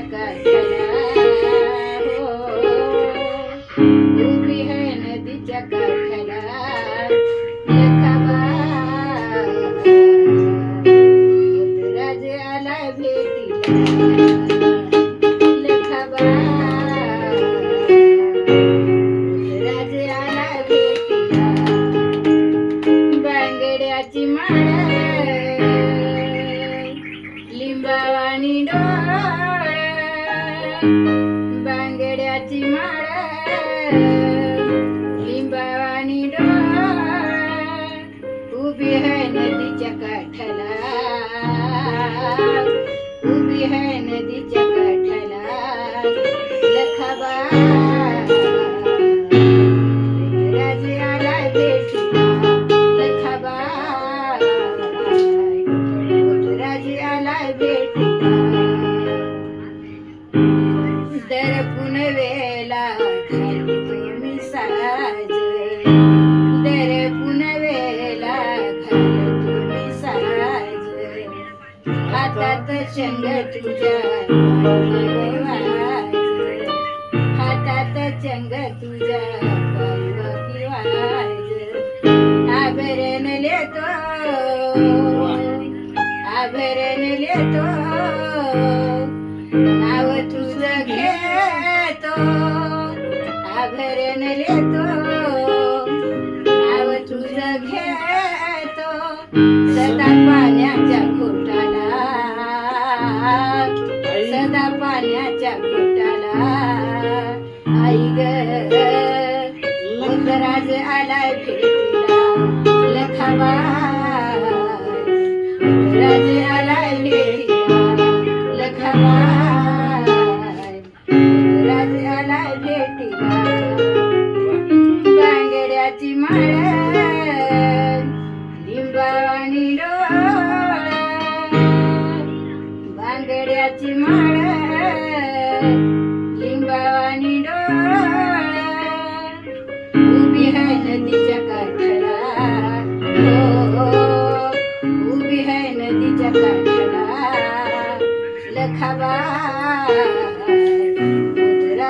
नदीच्या हो. उभी है नदीच्या बांगड्याची माळ लिंबावाणी डोळ उभी आहे नदीच्या काठाला. उभी आहे नदीच्या काठाला. लखाबा हातात चंग तुझ्या वाज हातात चंग तुझ्या आभरण लेतो आभरण लेतो नाव तुझं घेतो आभरण लेतो नाव तुझं घेतो सदा आलाय भेटीला बांगड्याची माळ लिंबावाणी डोळ बांगड्याची माळ लिंबावाणी डोळ उभी आहे नदीच्या काठाला हो उभी आहे नदीच्या काठाला लखाबा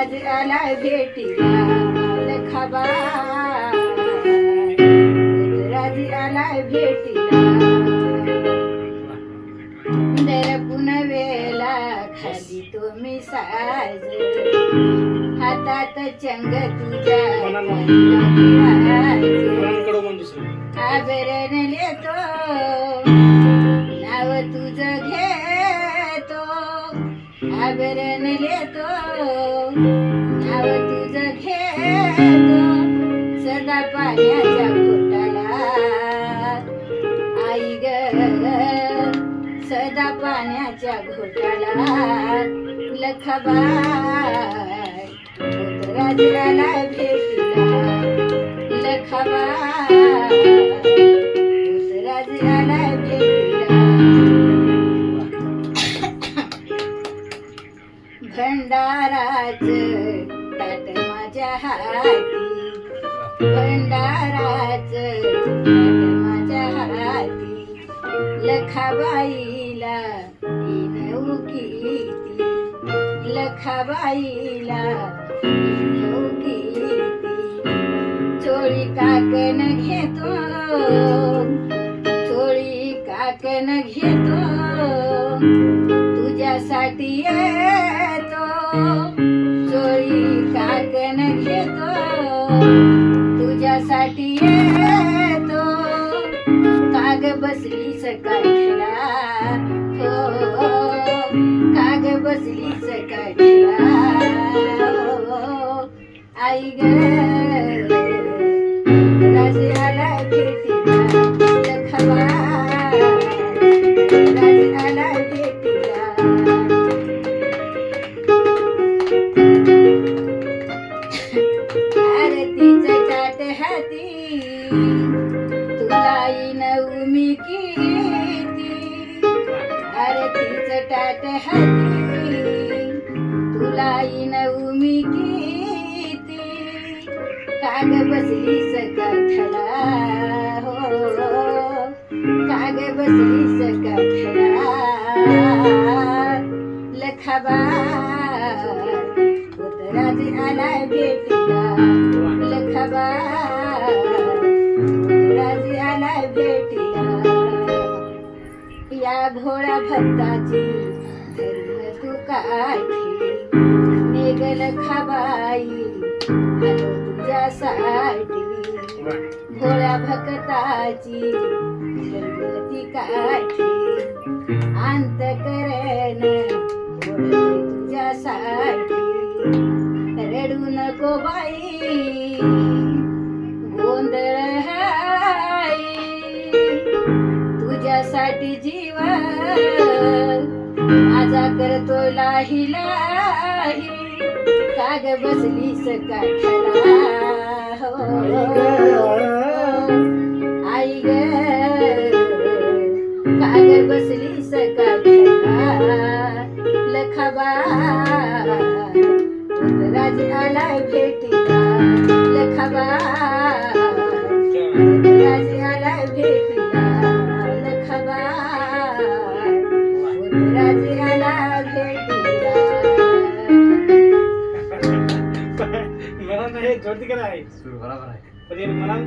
राज आला भेटीला लखाबा. राज आला भेटीला दर पुनवेला खाली तुम्ही साज. हातात चंग तुझ्या कोणाकडं पण दुसरं लेतो नाव तुझं घेतो. आभरण लेतो पाण्याच्या घोटाला आई ग सदा पाण्याच्या घोटाला लखबाय राजराला भेटला. लखबाय राजराला भेटला. भंडाराच ताट माझ्या हाती. भंडाराच माझ्या हाती. लखाबाईला येऊ किती. लखाबाईला येऊ किती. चोळी काकन घेतो. चोळी काकन घेतो. तुझ्यासाठी येतो. चोळी काकन घेतो. साठी येतो. काग बसली सकाळीला हो काग बसली सकाळीला हो, आई ग. आरतीचं ताट हाती. तुला येईन किती? काग बसली काठला हो. काग बसलीस काठला लखबार उतराजी आलाय भेटीला. लखबार उतराजी आला भेटीला. घोडा भोळ्या भक्ताची धर्म तू काठी नेगल खाबाई आलो तुझ्यासाठी. घोळ्या भक्ताची धर्मती काठी अंत करण तुझ्यासाठी. रडू नको बाई. साठी जीव माझा करतो लाही लाही काग बसली काठला हो. आई ग काग बसली काठला लखबा राज आलाय भेटीला. लखबा राज मला नाही जोडती का नाही सूर बरोबर आहे. पण हे मला